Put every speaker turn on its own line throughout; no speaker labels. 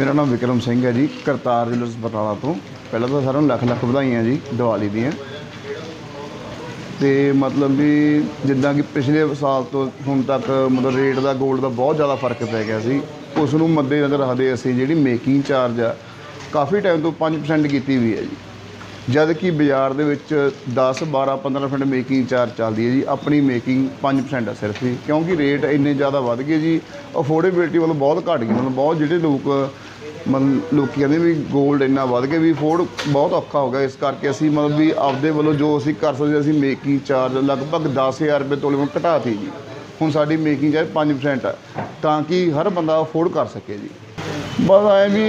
ਮੇਰਾ ਨਾਮ ਵਿਕਰਮ ਸਿੰਘ ਹੈ ਜੀ, ਕਰਤਾਰ ਜੁਲਰਸ ਬਟਾਲਾ ਤੋਂ। ਪਹਿਲਾਂ ਤਾਂ ਸਾਰਿਆਂ ਨੂੰ ਲੱਖ ਲੱਖ ਵਧਾਈਆਂ ਜੀ ਦੀਵਾਲੀ ਦੀਆਂ। ਤੇ ਮਤਲਬ ਵੀ ਜਿੱਦਾਂ ਕਿ ਪਿਛਲੇ ਸਾਲ ਤੋਂ ਹੁਣ ਤੱਕ ਮਤਲਬ ਰੇਟ ਦਾ 골ਡ ਦਾ ਬਹੁਤ ਜ਼ਿਆਦਾ ਫ਼ਰਕ ਪੈ ਗਿਆ ਸੀ। ਉਸ ਨੂੰ ਮੱਦੇ ਨਜ਼ਰ ਰੱਖਦੇ ਅਸੀਂ ਜਿਹੜੀ ਮੇਕਿੰਗ ਚਾਰਜ ਆ, ਕਾਫੀ ਟਾਈਮ ਤੋਂ 5% ਕੀਤੀ ਹੋਈ ਹੈ ਜੀ। ਜਦ ਕਿ ਬਾਜ਼ਾਰ ਦੇ ਵਿੱਚ 10 12 15% ਮੇਕਿੰਗ ਚਾਰਜ ਚੱਲਦੀ ਹੈ ਜੀ। ਆਪਣੀ ਮੇਕਿੰਗ 5% ਆ ਸਿਰਫ ਹੀ ਕਿਉਂਕਿ ਰੇਟ ਇੰਨੇ ਜ਼ਿਆਦਾ ਵੱਧ ਗਏ ਜੀ। ਅਫੋਰਡੇਬਿਲਟੀ ਵੱਲੋਂ ਬਹੁਤ ਘਟ ਗਈ। ਮਤਲਬ ਬਹੁਤ ਜਿਹੜੇ ਲੋਕ ਮਤਲਬ ਲੋਕੀ ਕਹਿੰਦੇ ਵੀ 골ਡ ਇੰਨਾ ਵੱਧ ਗਿਆ, ਵੀ ਅਫੋਰਡ ਬਹੁਤ ਔਖਾ ਹੋ ਗਿਆ। ਇਸ ਕਰਕੇ ਅਸੀਂ ਮਤਲਬ ਵੀ ਆਪਦੇ ਵੱਲੋਂ ਜੋ ਅਸੀਂ ਕਰ ਸਕਦੇ ਅਸੀਂ ਮੇਕਿੰਗ ਚਾਰਜ ਲਗਭਗ 10000 ਰੁਪਏ ਤੋਲੇ ਨੂੰ ਘਟਾਤੀ ਜੀ। ਹੁਣ ਸਾਡੀ ਮੇਕਿੰਗ ਚਾਰਜ 5% ਹੈ ਤਾਂ ਕਿ ਹਰ ਬੰਦਾ ਅਫੋਰਡ ਕਰ ਸਕੇ ਜੀ। ਬਸ ਐ ਵੀ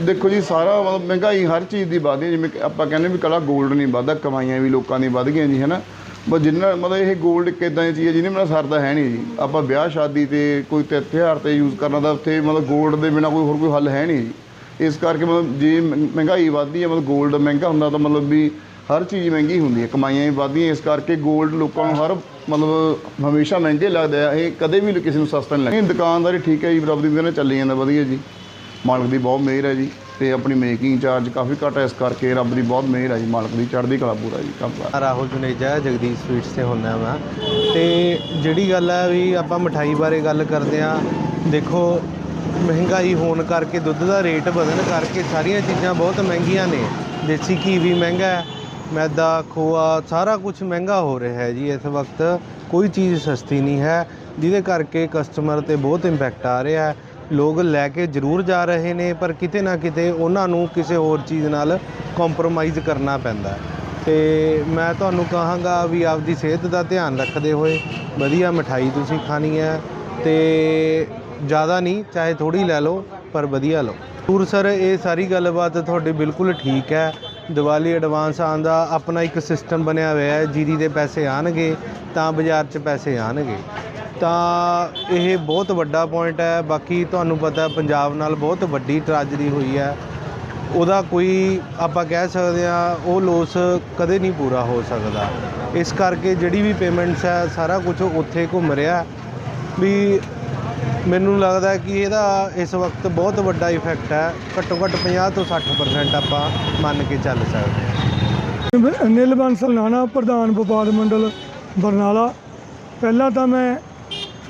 ਦੇਖੋ ਜੀ, ਸਾਰਾ ਮਤਲਬ ਮਹਿੰਗਾਈ ਹਰ ਚੀਜ਼ ਦੀ ਵੱਧ ਹੈ ਜਿਵੇਂ ਆਪਾਂ ਕਹਿੰਦੇ ਵੀ ਕਲਾ 골ਡ ਨਹੀਂ ਵੱਧਦਾ, ਕਮਾਈਆਂ ਵੀ ਲੋਕਾਂ ਦੀ ਵੱਧ ਗਈਆਂ ਜੀ, ਹੈਨਾ? ਬਸ ਜਿੰਨਾ ਮਤਲਬ ਇਹ ਗੋਲਡ ਇੱਕ ਇਦਾਂ ਦੀ ਚੀਜ਼ ਹੈ, ਜਿਹਨੇ ਬਿਨਾਂ ਸਰਦਾ ਹੈ ਨਹੀਂ ਜੀ। ਆਪਾਂ ਵਿਆਹ, ਸ਼ਾਦੀ ਤੇ ਕੋਈ ਤੇ, ਤਿਉਹਾਰ ਤੇ ਯੂਜ਼ ਕਰਨਾ ਦਾ ਉੱਥੇ ਮਤਲਬ ਗੋਲਡ ਦੇ ਬਿਨਾਂ ਕੋਈ ਹੋਰ ਕੋਈ ਹੱਲ ਹੈ ਨਹੀਂ ਜੀ। ਇਸ ਕਰਕੇ ਮਤਲਬ ਜੇ ਮਹਿੰਗਾਈ ਵੱਧਦੀ ਹੈ, ਮਤਲਬ ਗੋਲਡ ਮਹਿੰਗਾ ਹੁੰਦਾ ਤਾਂ ਮਤਲਬ ਵੀ ਹਰ ਚੀਜ਼ ਮਹਿੰਗੀ ਹੁੰਦੀ ਹੈ, ਕਮਾਈਆਂ ਵੀ ਵੱਧਦੀਆਂ, ਇਸ ਕਰਕੇ ਗੋਲਡ ਲੋਕਾਂ ਨੂੰ ਹਰ ਮਤਲਬ ਹਮੇਸ਼ਾ ਮਹਿੰਗੇ ਲੱਗਦਾ ਹੈ ਇਹ ਕਦੇ ਵੀ ਕਿਸੇ ਨੂੰ ਸਸਤਾ ਨਹੀਂ ਲੱਗਦਾ। ਦੁਕਾਨਦਾਰੀ ਠੀਕ ਹੈ ਜੀ ਬਰਾਬਰੀ ਵਗੈਰਾ ਚੱਲੀ ਜਾਂਦਾ, ਵਧੀਆ ਜੀ। ਮਾਲਕ ਦੀ ਬਹੁਤ ਮਿਹਰ ਹੈ ਜੀ। ਤੇ ਆਪਣੀ ਮੇਕਿੰਗ ਚਾਰਜ ਕਾਫੀ ਘੱਟ ਹੈ, ਇਸ ਕਰਕੇ ਰੱਬ ਦੀ ਬਹੁਤ ਮਿਹਰ ਹੈ ਜੀ, ਮਾਲਕ ਦੀ ਚੜ੍ਹਦੀ ਕਲਾ ਪੂਰਾ ਜੀ ਕੰਮ
ਰਾਹੁਲ ਜੁਨੇਜਾ, ਜਗਦੀਸ਼ ਸਵੀਟਸ ਤੇ ਹੁੰਦਾ ਮੈਂ ਤੇ ਜਿਹੜੀ ਗੱਲ ਹੈ ਵੀ ਆਪਾਂ ਮਠਾਈ ਬਾਰੇ ਗੱਲ ਕਰਦੇ ਆ ਦੇਖੋ, ਮਹਿੰਗਾਈ ਹੋਣ ਕਰਕੇ, ਦੁੱਧ ਦਾ ਰੇਟ ਵਧਣ ਕਰਕੇ ਸਾਰੀਆਂ ਚੀਜ਼ਾਂ ਬਹੁਤ ਮਹਿੰਗੀਆਂ ਨੇ। ਦੇਸੀ ਘੀ ਵੀ ਮਹਿੰਗਾ ਹੈ, ਮੈਦਾ, ਖੋਆ, ਸਾਰਾ ਕੁਝ ਮਹਿੰਗਾ ਹੋ ਰਿਹਾ ਹੈ ਜੀ ਇਸ ਵਕਤ। ਕੋਈ ਚੀਜ਼ ਸਸਤੀ ਨਹੀਂ ਹੈ, ਜਿਹਦੇ ਕਰਕੇ ਕਸਟਮਰ ਤੇ ਬਹੁਤ ਇੰਪੈਕਟ ਆ ਰਿਹਾ ਹੈ। ਲੋਕ ਲੈ ਕੇ ਜ਼ਰੂਰ ਜਾ ਰਹੇ ਨੇ, ਪਰ ਕਿਤੇ ਨਾ ਕਿਤੇ ਉਹਨਾਂ ਨੂੰ ਕਿਸੇ ਹੋਰ ਚੀਜ਼ ਨਾਲ ਕੰਪਰੋਮਾਈਜ਼ ਕਰਨਾ ਪੈਂਦਾ ਹੈ। ਤੇ ਮੈਂ ਤੁਹਾਨੂੰ ਕਹਾਂਗਾ ਵੀ ਆਪਦੀ ਸਿਹਤ ਦਾ ਧਿਆਨ ਰੱਖਦੇ ਹੋਏ ਵਧੀਆ ਮਠਾਈ ਤੁਸੀਂ ਖਾਣੀ ਹੈ ਤੇ ਜ਼ਿਆਦਾ ਨਹੀਂ, ਚਾਹੇ ਥੋੜੀ ਲੈ ਲਓ, ਪਰ ਵਧੀਆ ਲਓ। ਟੂਰ ਸਰ, ਇਹ ਸਾਰੀ ਗੱਲਬਾਤ ਤੁਹਾਡੀ ਬਿਲਕੁਲ ਠੀਕ ਹੈ। ਦੀਵਾਲੀ ਐਡਵਾਂਸ ਆਉਣ ਦਾ ਆਪਣਾ ਇੱਕ ਸਿਸਟਮ ਬਣਿਆ ਹੋਇਆ ਹੈ, ਜੀਰੀ ਦੇ ਪੈਸੇ ਆਣਗੇ ਤਾਂ ਬਾਜ਼ਾਰ 'ਚ ਪੈਸੇ ਆਣਗੇ ਤਾਂ ਇਹ ਬਹੁਤ ਵੱਡਾ ਪੁਆਇੰਟ ਹੈ। ਬਾਕੀ ਤੁਹਾਨੂੰ ਪਤਾ ਪੰਜਾਬ ਨਾਲ ਬਹੁਤ ਵੱਡੀ ਟ੍ਰੈਜਡੀ ਹੋਈ ਹੈ। ਉਹਦਾ ਕੋਈ ਆਪਾਂ ਕਹਿ ਸਕਦੇ ਆ ਉਹ ਲੋਸ ਕਦੇ ਨਹੀਂ ਪੂਰਾ ਹੋ ਸਕਦਾ। ਇਸ ਕਰਕੇ ਜਿਹੜੀ ਵੀ ਪੇਮੈਂਟਸ ਹੈ, ਸਾਰਾ ਕੁਝ ਉੱਥੇ ਘੁੰਮ ਰਿਹਾ। ਵੀ ਮੈਨੂੰ ਲੱਗਦਾ ਕਿ ਇਹਦਾ ਇਸ ਵਕਤ ਬਹੁਤ ਵੱਡਾ ਇਫੈਕਟ ਹੈ। ਘੱਟੋ ਘੱਟ 50 ਤੋਂ 60% ਆਪਾਂ ਮੰਨ ਕੇ ਚੱਲ ਸਕਦੇ ਹਾਂ।
ਨਿਲ ਬਾਂਸਲ ਨਾਨਾ ਪ੍ਰਧਾਨ ਵਪਾਰ ਮੰਡਲ ਬਰਨਾਲਾ। ਪਹਿਲਾਂ ਤਾਂ ਮੈਂ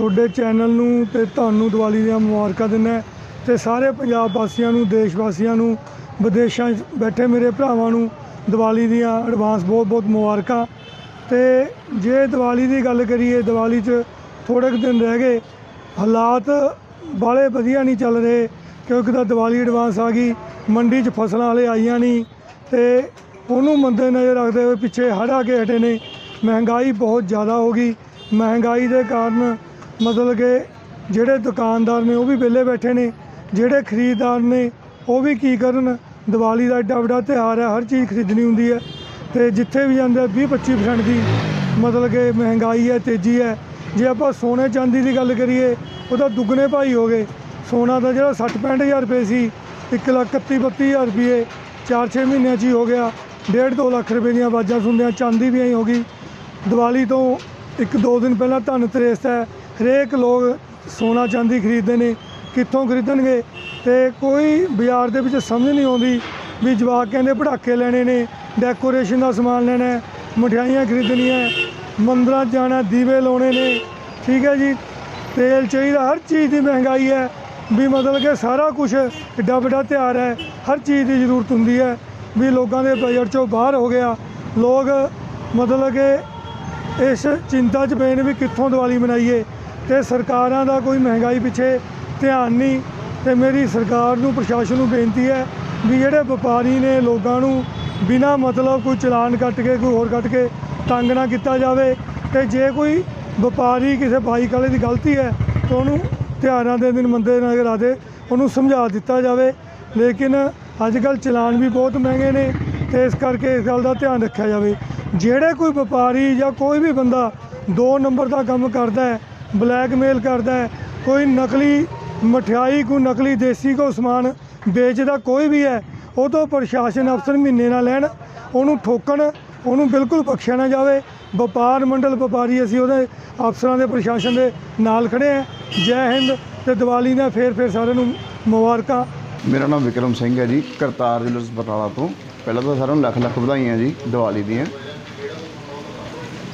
ਤੁਹਾਡੇ ਚੈਨਲ ਨੂੰ ਤੇ ਤੁਹਾਨੂੰ ਦੀਵਾਲੀ ਦੀਆਂ ਮੁਬਾਰਕਾਂ ਦਿੰਦਾ ਤੇ ਸਾਰੇ ਪੰਜਾਬ ਵਾਸੀਆਂ ਨੂੰ, ਦੇਸ਼ ਵਾਸੀਆਂ ਨੂੰ, ਵਿਦੇਸ਼ਾਂ 'ਚ ਬੈਠੇ ਮੇਰੇ ਭਰਾਵਾਂ ਨੂੰ ਦੀਵਾਲੀ ਦੀਆਂ ਐਡਵਾਂਸ ਬਹੁਤ ਬਹੁਤ ਮੁਬਾਰਕਾਂ। ਤੇ ਜੇ ਦੀਵਾਲੀ ਦੀ ਗੱਲ ਕਰੀਏ, ਦੀਵਾਲੀ 'ਚ ਥੋੜ੍ਹੇ ਕੁ ਦਿਨ ਰਹਿ ਗਏ, ਹਾਲਾਤ ਬਾਲੇ ਵਧੀਆ ਨਹੀਂ ਚੱਲ ਰਹੇ ਕਿਉਂਕਿ ਤਾਂ ਦੀਵਾਲੀ ਐਡਵਾਂਸ ਆ ਗਈ, ਮੰਡੀ 'ਚ ਫਸਲਾਂ ਵਾਲੇ ਆਈਆਂ ਨਹੀਂ ਤੇ ਉਹਨੂੰ ਮੰਦੇ ਨਜ਼ਰ ਰੱਖਦੇ ਹੋਏ ਪਿੱਛੇ ਹੜ੍ਹ ਆ ਕੇ ਹਟੇ ਨੇ, ਮਹਿੰਗਾਈ ਬਹੁਤ ਜ਼ਿਆਦਾ ਹੋ ਗਈ। ਮਹਿੰਗਾਈ ਦੇ ਕਾਰਨ ਮਤਲਬ ਕਿ ਜਿਹੜੇ ਦੁਕਾਨਦਾਰ ਨੇ ਉਹ ਵੀ ਵਿਹਲੇ ਬੈਠੇ ਨੇ, ਜਿਹੜੇ ਖਰੀਦਦਾਰ ਨੇ ਉਹ ਵੀ ਕੀ ਕਰਨ, ਦੀਵਾਲੀ ਦਾ ਐਡਾ ਵੱਡਾ ਤਿਉਹਾਰ ਹੈ, ਹਰ ਚੀਜ਼ ਖਰੀਦਣੀ ਹੁੰਦੀ ਹੈ ਤੇ ਜਿੱਥੇ ਵੀ ਜਾਂਦੇ 20 25% ਦੀ ਮਤਲਬ ਕਿ ਮਹਿੰਗਾਈ ਹੈ, ਤੇਜ਼ੀ ਹੈ। ਜੇ ਆਪਾਂ ਸੋਨੇ ਚਾਂਦੀ ਦੀ ਗੱਲ ਕਰੀਏ, ਉਹਦਾ ਦੁੱਗਣੇ ਭਾਈ ਹੋ ਗਏ। ਸੋਨਾ ਦਾ ਜਿਹੜਾ 60 65000 ਰੁਪਏ ਸੀ 1 ਲੱਖ 31 32000 ਰੁਪਏ 4-6 ਮਹੀਨਿਆਂ 'ਚ ਹੀ ਹੋ ਗਿਆ। ਡੇਢ ਦੋ ਲੱਖ ਰੁਪਏ ਦੀਆਂ ਆਵਾਜ਼ਾਂ ਸੁਣਦਿਆਂ ਚਾਂਦੀ ਵੀ ਐਂ ਹੋ ਗਈ। ਦੀਵਾਲੀ ਤੋਂ ਇੱਕ ਦੋ ਦਿਨ ਪਹਿਲਾਂ ਧਨ ਤਰੇਸਤਾ ਹੈ। ਹਰੇਕ ਲੋਕ ਸੋਨਾ ਚਾਂਦੀ ਖਰੀਦਦੇ ਨੇ, ਕਿੱਥੋਂ ਖਰੀਦਣਗੇ? ਤੇ ਕੋਈ ਬਾਜ਼ਾਰ ਦੇ ਵਿੱਚ ਸਮਝ ਨਹੀਂ ਆਉਂਦੀ ਵੀ ਜਵਾਕ ਕਹਿੰਦੇ ਪਟਾਕੇ ਲੈਣੇ ਨੇ ਡੈਕੋਰੇਸ਼ਨ ਦਾ ਸਮਾਨ ਲੈਣਾ ਮਠਿਆਈਆਂ ਖਰੀਦਣੀਆਂ ਮੰਦਰਾਂ 'ਚ ਜਾਣਾ ਦੀਵੇ ਲਾਉਣੇ ਨੇ। ਠੀਕ ਹੈ ਜੀ, ਤੇਲ ਚਾਹੀਦਾ, ਹਰ ਚੀਜ਼ ਦੀ ਮਹਿੰਗਾਈ ਹੈ। ਵੀ ਮਤਲਬ ਕਿ ਸਾਰਾ ਕੁਝ ਏਡਾ ਵੱਡਾ ਤਿਉਹਾਰ ਹੈ, ਹਰ ਚੀਜ਼ ਦੀ ਜ਼ਰੂਰਤ ਹੁੰਦੀ ਹੈ। ਵੀ ਲੋਕਾਂ ਦੇ ਬਜਟ ਚੋਂ ਬਾਹਰ ਹੋ ਗਿਆ। ਲੋਕ ਮਤਲਬ ਕਿ ਇਸ ਚਿੰਤਾ 'ਚ ਪਏ ਨੇ ਵੀ ਕਿੱਥੋਂ ਦੀਵਾਲੀ ਮਨਾਈਏ। ਤੇ ਸਰਕਾਰਾਂ ਦਾ ਕੋਈ ਮਹਿੰਗਾਈ ਪਿੱਛੇ ਧਿਆਨ ਨਹੀਂ ਤੇ ਮੇਰੀ ਸਰਕਾਰ ਨੂੰ, ਪ੍ਰਸ਼ਾਸਨ ਨੂੰ ਬੇਨਤੀ ਹੈ ਵੀ ਜਿਹੜੇ ਵਪਾਰੀ ਨੇ ਲੋਕਾਂ ਨੂੰ ਬਿਨਾ ਮਤਲਬ ਕੋਈ ਚਲਾਨ ਕੱਟ ਕੇ, ਕੋਈ ਹੋਰ ਕੱਟ ਕੇ ਤੰਗ ਨਾ ਕੀਤਾ ਜਾਵੇ ਤੇ ਜੇ ਕੋਈ ਵਪਾਰੀ ਕਿਸੇ ਬਾਈਕ ਵਾਲੇ ਦੀ ਗਲਤੀ ਹੈ ਤਾਂ ਉਹਨੂੰ ਤਿਉਹਾਰਾਂ ਦੇ ਦਿਨ ਮੰਦੇ ਨਜ਼ਰ ਆ ਦੇ ਉਹਨੂੰ ਸਮਝਾ ਦਿੱਤਾ ਜਾਵੇ। ਲੇਕਿਨ ਅੱਜ ਕੱਲ ਚਲਾਨ ਵੀ ਬਹੁਤ ਮਹਿੰਗੇ ਨੇ ਤੇ ਇਸ ਕਰਕੇ ਇਸ ਗੱਲ ਦਾ ਧਿਆਨ ਰੱਖਿਆ ਜਾਵੇ। ਜਿਹੜੇ ਕੋਈ ਵਪਾਰੀ ਜਾਂ ਕੋਈ ਵੀ ਬੰਦਾ ਦੋ ਨੰਬਰ ਦਾ ਕੰਮ ਕਰਦਾ ਹੈ ਬਲੈਕਮੇਲ ਕਰਦਾ ਹੈ। ਕੋਈ ਨਕਲੀ ਮਠਿਆਈ, ਕੋਈ ਨਕਲੀ ਦੇਸੀ ਕੋ ਸਮਾਨ ਵੇਚਦਾ ਕੋਈ ਵੀ ਹੈ, ਉਹ ਤੋਂ ਪ੍ਰਸ਼ਾਸਨ ਅਫਸਰ ਮਹੀਨੇ ਨਾਲ ਲੈਣ, ਉਹਨੂੰ ਠੋਕਣ, ਉਹਨੂੰ ਬਿਲਕੁਲ ਬਖਸ਼ਿਆ ਨਾ ਜਾਵੇ। ਵਪਾਰ ਮੰਡਲ ਵਪਾਰੀ ਅਸੀਂ ਉਹਦੇ ਅਫਸਰਾਂ ਦੇ, ਪ੍ਰਸ਼ਾਸਨ ਦੇ ਨਾਲ ਖੜੇ ਹਾਂ। ਜੈ ਹਿੰਦ ਤੇ ਦੀਵਾਲੀ ਨਾਲ ਫੇਰ ਫੇਰ ਸਾਰਿਆਂ ਨੂੰ ਮੁਬਾਰਕਾਂ।
ਮੇਰਾ ਨਾਮ ਵਿਕਰਮ ਸਿੰਘ ਹੈ ਜੀ, ਕਰਤਾਰ ਜ਼ਿਲ੍ਹਾ ਬਟਾਲਾ ਤੋਂ। ਪਹਿਲਾਂ ਤਾਂ ਸਾਰਿਆਂ ਨੂੰ ਲੱਖ ਲੱਖ ਵਧਾਈਆਂ ਜੀ ਦੀਵਾਲੀ ਦੀਆਂ।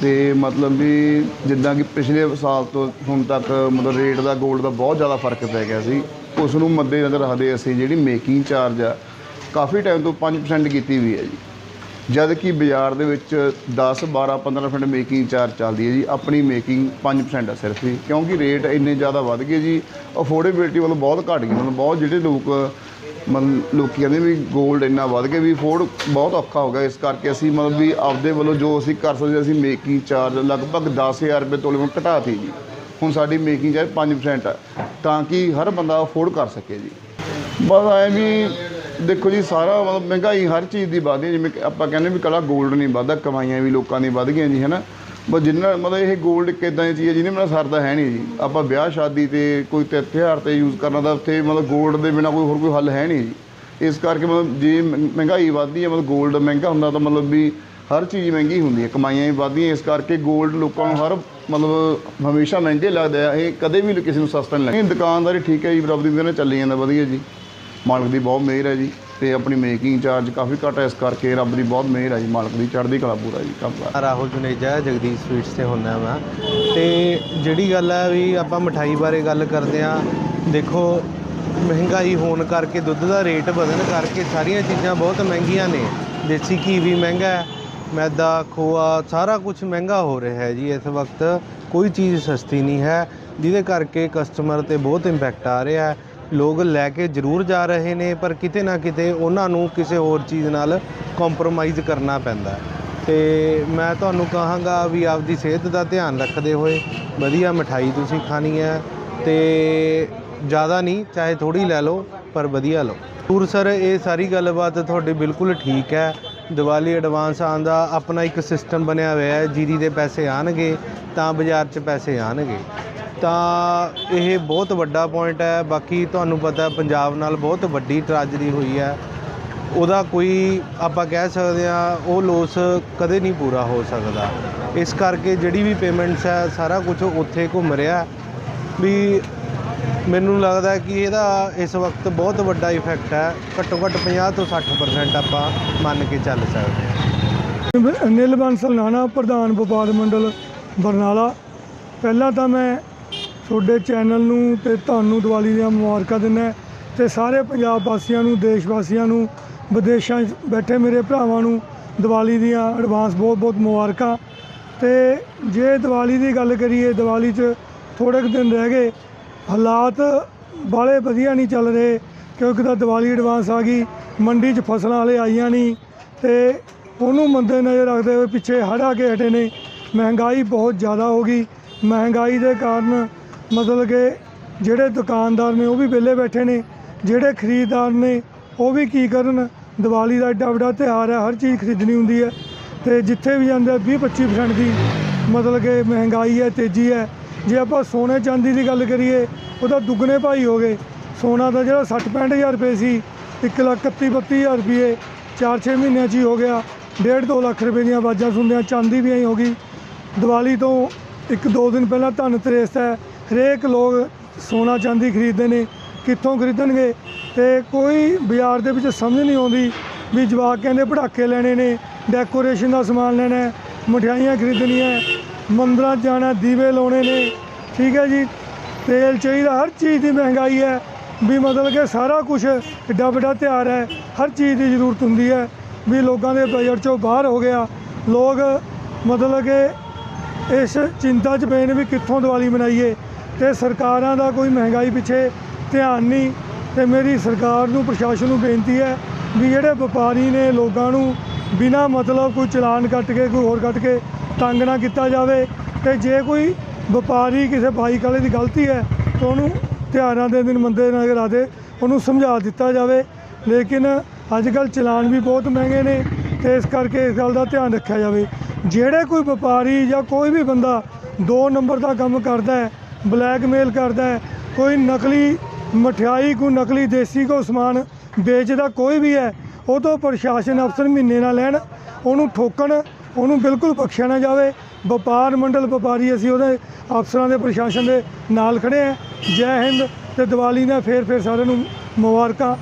ਤੇ ਮਤਲਬ ਵੀ ਜਿੱਦਾਂ ਕਿ ਪਿਛਲੇ ਸਾਲ ਤੋਂ ਹੁਣ ਤੱਕ ਮਤਲਬ ਰੇਟ ਦਾ 골ਡ ਦਾ ਬਹੁਤ ਜ਼ਿਆਦਾ ਫ਼ਰਕ ਪੈ ਗਿਆ ਸੀ। ਉਸ ਨੂੰ ਮੱਦੇ ਨਜ਼ਰ ਰੱਖਦੇ ਅਸੀਂ ਜਿਹੜੀ ਮੇਕਿੰਗ ਚਾਰਜ ਆ, ਕਾਫੀ ਟਾਈਮ ਤੋਂ 5% ਕੀਤੀ ਵੀ ਹੈ ਜੀ। ਜਦ ਕਿ ਬਾਜ਼ਾਰ ਦੇ ਵਿੱਚ 10 12 15% ਮੇਕਿੰਗ ਚਾਰਜ ਚੱਲਦੀ ਹੈ ਜੀ। ਆਪਣੀ ਮੇਕਿੰਗ 5% ਆ ਸਿਰਫ ਹੀ ਕਿਉਂਕਿ ਰੇਟ ਇੰਨੇ ਜ਼ਿਆਦਾ ਵੱਧ ਗਏ ਜੀ। ਅਫੋਰਡੇਬਿਲਟੀ ਵੱਲੋਂ ਬਹੁਤ ਘਟ ਗਈ। ਮਤਲਬ ਬਹੁਤ ਜਿਹੜੇ ਲੋਕ, ਮਤਲਬ ਲੋਕੀ ਕਹਿੰਦੇ ਵੀ 골ਡ ਇੰਨਾ ਵੱਧ ਗਿਆ ਵੀ ਅਫੋਰਡ ਬਹੁਤ ਔਖਾ ਹੋ ਗਿਆ। ਇਸ ਕਰਕੇ ਅਸੀਂ ਮਤਲਬ ਵੀ ਆਪਦੇ ਵੱਲੋਂ ਜੋ ਅਸੀਂ ਕਰ ਸਕਦੇ ਅਸੀਂ ਮੇਕਿੰਗ ਚਾਰਜ ਲਗਭਗ 10000 ਰੁਪਏ ਤੋਲੇ ਨੂੰ ਘਟਾਤੀ ਜੀ। ਹੁਣ ਸਾਡੀ ਮੇਕਿੰਗ ਚਾਰਜ 5% ਆ। ਤਾਂ ਕਿ ਹਰ ਬੰਦਾ ਅਫੋਰਡ ਕਰ ਸਕੇ ਜੀ। ਬਸ ਐ ਵੀ ਦੇਖੋ ਜੀ, ਸਾਰਾ ਮਤਲਬ ਮਹਿੰਗਾਈ ਹਰ ਚੀਜ਼ ਦੀ ਵੱਧ ਗਈ ਜਿਵੇਂ ਆਪਾਂ ਕਹਿੰਦੇ ਵੀ ਕਲਾ 골ਡ ਨਹੀਂ ਵੱਧਦਾ, ਕਮਾਈਆਂ ਵੀ ਲੋਕਾਂ ਦੀ ਵੱਧ ਗਈਆਂ ਜੀ ਹੈ ਨਾ ਬਸ ਜਿੰਨਾ ਮਤਲਬ ਇਹ 골ਡ ਇੱਕ ਇਦਾਂ ਦੀ ਚੀਜ਼ ਹੈ, ਜਿਹਨੇ ਮੇਰਾ ਸਰਦਾ ਹੈ ਨਹੀਂ ਜੀ। ਆਪਾਂ ਵਿਆਹ, ਸ਼ਾਦੀ ਤੇ ਕੋਈ ਤੇ ਤਿਉਹਾਰ ਤੇ ਯੂਜ਼ ਕਰਨਾ ਦਾ ਉੱਥੇ ਮਤਲਬ 골ਡ ਦੇ ਬਿਨਾ ਕੋਈ ਹੋਰ ਕੋਈ ਹੱਲ ਹੈ ਨਹੀਂ ਜੀ। ਇਸ ਕਰਕੇ ਮਤਲਬ ਜੇ ਮਹਿੰਗਾਈ ਵੱਧਦੀ ਹੈ, ਮਤਲਬ 골ਡ ਮਹਿੰਗਾ ਹੁੰਦਾ ਤਾਂ ਮਤਲਬ ਵੀ ਹਰ ਚੀਜ਼ ਮਹਿੰਗੀ ਹੁੰਦੀ ਹੈ, ਕਮਾਈਆਂ ਵੀ ਵੱਧਦੀਆਂ, ਇਸ ਕਰਕੇ 골ਡ ਲੋਕਾਂ ਨੂੰ ਹਰ ਮਤਲਬ ਹਮੇਸ਼ਾ ਮਹਿੰਗੇ ਲੱਗਦਾ ਹੈ ਇਹ ਕਦੇ ਵੀ ਕਿਸੇ ਨੂੰ ਸਸਤਾ ਨਹੀਂ ਲੱਗਦਾ। ਦੁਕਾਨਦਾਰੀ ਠੀਕ ਹੈ ਜੀ ਬਰਾਬਰ ਦੀ ਨਾਲ ਚੱਲੀ ਜਾਂਦਾ, ਵਧੀਆ ਜੀ। ਮਾਲਕ ਦੀ ਬਹੁਤ ਮਿਹਰ ਹੈ ਜੀ ਤੇ ਆਪਣੀ ਮੇਕਿੰਗ ਚਾਰਜ ਕਾਫੀ ਘੱਟ ਹੈ, ਇਸ ਕਰਕੇ ਰੱਬ ਦੀ ਬਹੁਤ ਮਿਹਰ ਹੈ ਜੀ, ਮਾਲਕ ਦੀ ਚੜ੍ਹਦੀ ਕਲਾ ਪੂਰਾ ਜੀ ਕੰਮ
ਰਾਹੁਲ ਜੁਨੇਜਾ, ਜਗਦੀਸ਼ ਸਵੀਟਸ ਤੇ ਹੁੰਦਾ ਮੈਂ ਤੇ ਜਿਹੜੀ ਗੱਲ ਹੈ ਵੀ ਆਪਾਂ ਮਠਾਈ ਬਾਰੇ ਗੱਲ ਕਰਦੇ ਆ ਦੇਖੋ, ਮਹਿੰਗਾਈ ਹੋਣ ਕਰਕੇ, ਦੁੱਧ ਦਾ ਰੇਟ ਵਧਣ ਕਰਕੇ ਸਾਰੀਆਂ ਚੀਜ਼ਾਂ ਬਹੁਤ ਮਹਿੰਗੀਆਂ ਨੇ। ਦੇਸੀ ਘੀ ਵੀ ਮਹਿੰਗਾ ਹੈ, ਮੈਦਾ, ਖੋਆ, ਸਾਰਾ ਕੁਝ ਮਹਿੰਗਾ ਹੋ ਰਿਹਾ ਹੈ ਜੀ ਇਸ ਵਕਤ। ਕੋਈ ਚੀਜ਼ ਸਸਤੀ ਨਹੀਂ ਹੈ, ਜਿਹਦੇ ਕਰਕੇ ਕਸਟਮਰ ਤੇ ਬਹੁਤ ਇੰਪੈਕਟ ਆ ਰਿਹਾ ਹੈ। ਲੋਕ ਲੈ ਕੇ ਜ਼ਰੂਰ ਜਾ ਰਹੇ ਨੇ, ਪਰ ਕਿਤੇ ਨਾ ਕਿਤੇ ਉਹਨਾਂ ਨੂੰ ਕਿਸੇ ਹੋਰ ਚੀਜ਼ ਨਾਲ ਕੰਪਰੋਮਾਈਜ਼ ਕਰਨਾ ਪੈਂਦਾ ਹੈ। ਤੇ ਮੈਂ ਤੁਹਾਨੂੰ ਕਹਾਂਗਾ ਵੀ ਆਪਦੀ ਸਿਹਤ ਦਾ ਧਿਆਨ ਰੱਖਦੇ ਹੋਏ ਵਧੀਆ ਮਠਾਈ ਤੁਸੀਂ ਖਾਣੀ ਹੈ ਤੇ ਜ਼ਿਆਦਾ ਨਹੀਂ, ਚਾਹੇ ਥੋੜੀ ਲੈ ਲਓ, ਪਰ ਵਧੀਆ ਲਓ। ਟੂਰ ਸਰ, ਇਹ ਸਾਰੀ ਗੱਲਬਾਤ ਤੁਹਾਡੀ ਬਿਲਕੁਲ ਠੀਕ ਹੈ। ਦੀਵਾਲੀ ਐਡਵਾਂਸ ਆਉਣ ਦਾ ਆਪਣਾ ਇੱਕ ਸਿਸਟਮ ਬਣਿਆ ਹੋਇਆ ਹੈ, ਜੀਰੀ ਦੇ ਪੈਸੇ ਆਣਗੇ ਤਾਂ ਬਾਜ਼ਾਰ 'ਚ ਪੈਸੇ ਆਣਗੇ ਤਾਂ ਇਹ ਬਹੁਤ ਵੱਡਾ ਪੁਆਇੰਟ ਹੈ। ਬਾਕੀ ਤੁਹਾਨੂੰ ਪਤਾ ਪੰਜਾਬ ਨਾਲ ਬਹੁਤ ਵੱਡੀ ਟ੍ਰੈਜਡੀ ਹੋਈ ਹੈ। ਉਹਦਾ ਕੋਈ ਆਪਾਂ ਕਹਿ ਸਕਦੇ ਆ ਉਹ ਲੋਸ ਕਦੇ ਨਹੀਂ ਪੂਰਾ ਹੋ ਸਕਦਾ। ਇਸ ਕਰਕੇ ਜਿਹੜੀ ਵੀ ਪੇਮੈਂਟਸ ਹੈ, ਸਾਰਾ ਕੁਝ ਉੱਥੇ ਘੁੰਮ ਰਿਹਾ ਵੀ ਮੈਨੂੰ ਲੱਗਦਾ ਕਿ ਇਹਦਾ ਇਸ ਵਕਤ ਬਹੁਤ ਵੱਡਾ ਇਫੈਕਟ ਹੈ। ਘੱਟੋ ਘੱਟ 50 ਤੋਂ 60% ਆਪਾਂ ਮੰਨ ਕੇ ਚੱਲ ਸਕਦੇ ਹਾਂ।
ਨਿਲ ਬੰਸਲ ਨਾਨਾ, ਪ੍ਰਧਾਨ ਵਪਾਰ ਮੰਡਲ ਬਰਨਾਲਾ। ਪਹਿਲਾਂ ਤਾਂ ਮੈਂ ਤੁਹਾਡੇ ਚੈਨਲ ਨੂੰ ਤੇ ਤੁਹਾਨੂੰ ਦੀਵਾਲੀ ਦੀਆਂ ਮੁਬਾਰਕਾਂ ਦਿੰਦਾ ਤੇ ਸਾਰੇ ਪੰਜਾਬ ਵਾਸੀਆਂ ਨੂੰ, ਦੇਸ਼ ਵਾਸੀਆਂ ਨੂੰ, ਵਿਦੇਸ਼ਾਂ 'ਚ ਬੈਠੇ ਮੇਰੇ ਭਰਾਵਾਂ ਨੂੰ ਦੀਵਾਲੀ ਦੀਆਂ ਐਡਵਾਂਸ ਬਹੁਤ ਬਹੁਤ ਮੁਬਾਰਕਾਂ। ਤੇ ਜੇ ਦੀਵਾਲੀ ਦੀ ਗੱਲ ਕਰੀਏ, ਦੀਵਾਲੀ 'ਚ ਥੋੜ੍ਹੇ ਕੁ ਦਿਨ ਰਹਿ ਗਏ, ਹਾਲਾਤ ਬਾਲੇ ਵਧੀਆ ਨਹੀਂ ਚੱਲ ਰਹੇ ਕਿਉਂਕਿ ਤਾਂ ਦੀਵਾਲੀ ਐਡਵਾਂਸ ਆ ਗਈ, ਮੰਡੀ 'ਚ ਫਸਲਾਂ ਵਾਲੇ ਆਈਆਂ ਨਹੀਂ ਤੇ ਉਹਨੂੰ ਮੰਦੇ ਨਜ਼ਰ ਰੱਖਦੇ ਹੋਏ ਪਿੱਛੇ ਹੜ੍ਹ ਆ ਕੇ ਹਟੇ ਨੇ, ਮਹਿੰਗਾਈ ਬਹੁਤ ਜ਼ਿਆਦਾ ਹੋ ਗਈ। ਮਹਿੰਗਾਈ ਦੇ ਕਾਰਨ ਮਤਲਬ ਕਿ ਜਿਹੜੇ ਦੁਕਾਨਦਾਰ ਨੇ ਉਹ ਵੀ ਵਿਹਲੇ ਬੈਠੇ ਨੇ, ਜਿਹੜੇ ਖਰੀਦਦਾਰ ਨੇ ਉਹ ਵੀ ਕੀ ਕਰਨ, ਦੀਵਾਲੀ ਦਾ ਐਡਾ ਵੱਡਾ ਤਿਉਹਾਰ ਹੈ, ਹਰ ਚੀਜ਼ ਖਰੀਦਣੀ ਹੁੰਦੀ ਹੈ ਤੇ ਜਿੱਥੇ ਵੀ ਜਾਂਦੇ 20 25% ਦੀ ਮਤਲਬ ਕਿ ਮਹਿੰਗਾਈ ਹੈ, ਤੇਜ਼ੀ ਹੈ। ਜੇ ਆਪਾਂ ਸੋਨੇ ਚਾਂਦੀ ਦੀ ਗੱਲ ਕਰੀਏ, ਉਹਦਾ ਦੁੱਗਣੇ ਭਾਈ ਹੋ ਗਏ। ਸੋਨਾ ਦਾ ਜਿਹੜਾ 60 65000 ਰੁਪਏ ਸੀ 1 ਲੱਖ 31 32000 ਰੁਪਏ 4-6 ਮਹੀਨਿਆਂ 'ਚ ਹੀ ਹੋ ਗਿਆ। ਡੇਢ ਦੋ ਲੱਖ ਰੁਪਏ ਦੀਆਂ ਆਵਾਜ਼ਾਂ ਸੁਣਦਿਆਂ ਚਾਂਦੀ ਵੀ ਐਂ ਹੋ ਗਈ। ਦੀਵਾਲੀ ਤੋਂ ਇੱਕ ਦੋ ਦਿਨ ਪਹਿਲਾਂ ਧਨ ਤਰੇਸ ਹੈ ਹਰੇਕ ਲੋਕ ਸੋਨਾ ਚਾਂਦੀ ਖਰੀਦਦੇ ਨੇ, ਕਿੱਥੋਂ ਖਰੀਦਣਗੇ? ਤੇ ਕੋਈ ਬਾਜ਼ਾਰ ਦੇ ਵਿੱਚ ਸਮਝ ਨਹੀਂ ਆਉਂਦੀ ਵੀ ਜਵਾਕ ਕਹਿੰਦੇ ਪਟਾਕੇ ਲੈਣੇ ਨੇ ਡੈਕੋਰੇਸ਼ਨ ਦਾ ਸਮਾਨ ਲੈਣਾ ਹੈ, ਮਠਿਆਈਆਂ ਖਰੀਦਣੀਆਂ ਮੰਦਰਾਂ 'ਚ ਜਾਣਾ, ਦੀਵੇ ਲਾਉਣੇ ਨੇ। ਠੀਕ ਹੈ ਜੀ? ਤੇਲ ਚਾਹੀਦਾ, ਹਰ ਚੀਜ਼ ਦੀ ਮਹਿੰਗਾਈ ਹੈ। ਵੀ ਮਤਲਬ ਕਿ ਸਾਰਾ ਕੁਝ ਏਡਾ ਵੱਡਾ ਤਿਉਹਾਰ ਹੈ, ਹਰ ਚੀਜ਼ ਦੀ ਜ਼ਰੂਰਤ ਹੁੰਦੀ ਹੈ। ਵੀ ਲੋਕਾਂ ਦੇ ਬਜਟ ਚੋਂ ਬਾਹਰ ਹੋ ਗਿਆ। ਲੋਕ ਮਤਲਬ ਕਿ ਇਸ ਚਿੰਤਾ 'ਚ ਪਏ ਨੇ ਵੀ ਕਿੱਥੋਂ ਦੀਵਾਲੀ ਮਨਾਈਏ। ਤੇ ਸਰਕਾਰਾਂ ਦਾ ਕੋਈ ਮਹਿੰਗਾਈ ਪਿੱਛੇ ਧਿਆਨ ਨਹੀਂ ਤੇ ਮੇਰੀ ਸਰਕਾਰ ਨੂੰ, ਪ੍ਰਸ਼ਾਸਨ ਨੂੰ ਬੇਨਤੀ ਹੈ ਵੀ ਜਿਹੜੇ ਵਪਾਰੀ ਨੇ ਲੋਕਾਂ ਨੂੰ ਬਿਨਾ ਮਤਲਬ ਕੋਈ ਚਲਾਨ ਕੱਟ ਕੇ, ਕੋਈ ਹੋਰ ਕੱਟ ਕੇ ਤੰਗ ਨਾ ਕੀਤਾ ਜਾਵੇ ਤੇ ਜੇ ਕੋਈ ਵਪਾਰੀ ਕਿਸੇ ਬਾਈਕ ਵਾਲੇ ਦੀ ਗਲਤੀ ਹੈ ਤਾਂ ਉਹਨੂੰ ਤਿਉਹਾਰਾਂ ਦੇ ਦਿਨ ਮੰਦੇ ਨਜ਼ਰ ਆਦੇ ਉਹਨੂੰ ਸਮਝਾ ਦਿੱਤਾ ਜਾਵੇ। ਲੇਕਿਨ ਅੱਜ ਕੱਲ੍ਹ ਚਲਾਨ ਵੀ ਬਹੁਤ ਮਹਿੰਗੇ ਨੇ ਤੇ ਇਸ ਕਰਕੇ ਇਸ ਗੱਲ ਦਾ ਧਿਆਨ ਰੱਖਿਆ ਜਾਵੇ। ਜਿਹੜੇ ਕੋਈ ਵਪਾਰੀ ਜਾਂ ਕੋਈ ਵੀ ਬੰਦਾ ਦੋ ਨੰਬਰ ਦਾ ਕੰਮ ਕਰਦਾ ਹੈ ਬਲੈਕਮੇਲ ਕਰਦਾ ਹੈ। ਕੋਈ ਨਕਲੀ ਮਠਿਆਈ, ਕੋਈ ਨਕਲੀ ਦੇਸੀ ਕੋ ਸਮਾਨ ਵੇਚਦਾ ਕੋਈ ਵੀ ਹੈ, ਉਹ ਤੋਂ ਪ੍ਰਸ਼ਾਸਨ ਅਫਸਰ ਮਹੀਨੇ ਨਾਲ ਲੈਣ, ਉਹਨੂੰ ਠੋਕਣ, ਉਹਨੂੰ ਬਿਲਕੁਲ ਬਖਸ਼ਿਆ ਨਾ ਜਾਵੇ। ਵਪਾਰ ਮੰਡਲ ਵਪਾਰੀ ਅਸੀਂ ਉਹਦੇ ਅਫਸਰਾਂ ਦੇ ਪ੍ਰਸ਼ਾਸਨ ਦੇ ਨਾਲ ਖੜੇ ਹਾਂ। ਜੈ ਹਿੰਦ ਤੇ ਦੀਵਾਲੀ ਨਾਲ ਫੇਰ ਫੇਰ ਸਾਰਿਆਂ ਨੂੰ ਮੁਬਾਰਕਾਂ।